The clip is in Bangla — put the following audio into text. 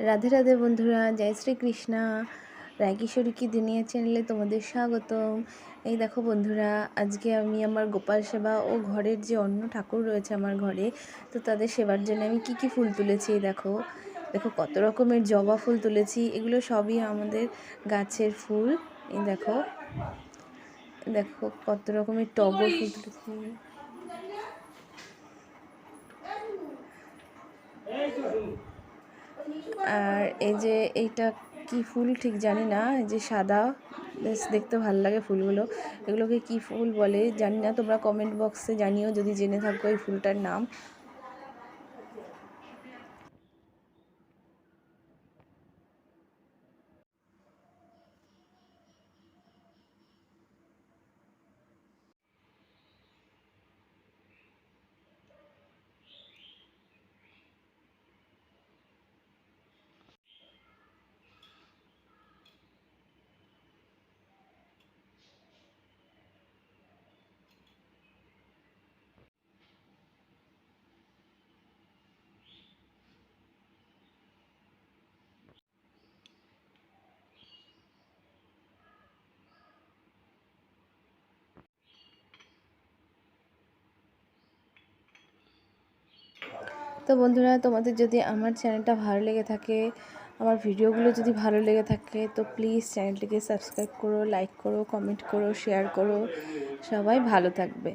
রাধে রাধে বন্ধুরা, জয় শ্রীকৃষ্ণা। রায়কিশোরী কি দুনিয়া চ্যানেলে তোমাদের স্বাগতম? এই দেখো বন্ধুরা, আজকে আমি আমার গোপাল সেবা ও ঘরের যে অন্য ঠাকুর রয়েছে আমার ঘরে, তো তাদের সেবার জন্য আমি কি কি ফুল তুলেছি দেখো। দেখো কত রকমের জবা ফুল তুলেছি, এগুলো সবই আমাদের গাছের ফুল। এই দেখো দেখো কত রকমের টগর ফুল তুলেছি। আর এই যে এইটা কি ফুল ঠিক জানি না যে সাদা, বেশ দেখতে ভালো লাগে ফুলগুলো। এগুলোকে কি ফুল বলে জানি না, তোমরা কমেন্ট বক্সে জানিও, যদি জেনে থাকো এই ফুলটার নাম। তো বন্ধুরা, তোমাদের যদি আমার চ্যানেলটা ভালো লেগে থাকে, আমার ভিডিওগুলো যদি ভালো লেগে থাকে, তো প্লিজ চ্যানেলটিকে সাবস্ক্রাইব করো, লাইক করো, কমেন্ট করো, শেয়ার করো। সবাই ভালো থাকবে।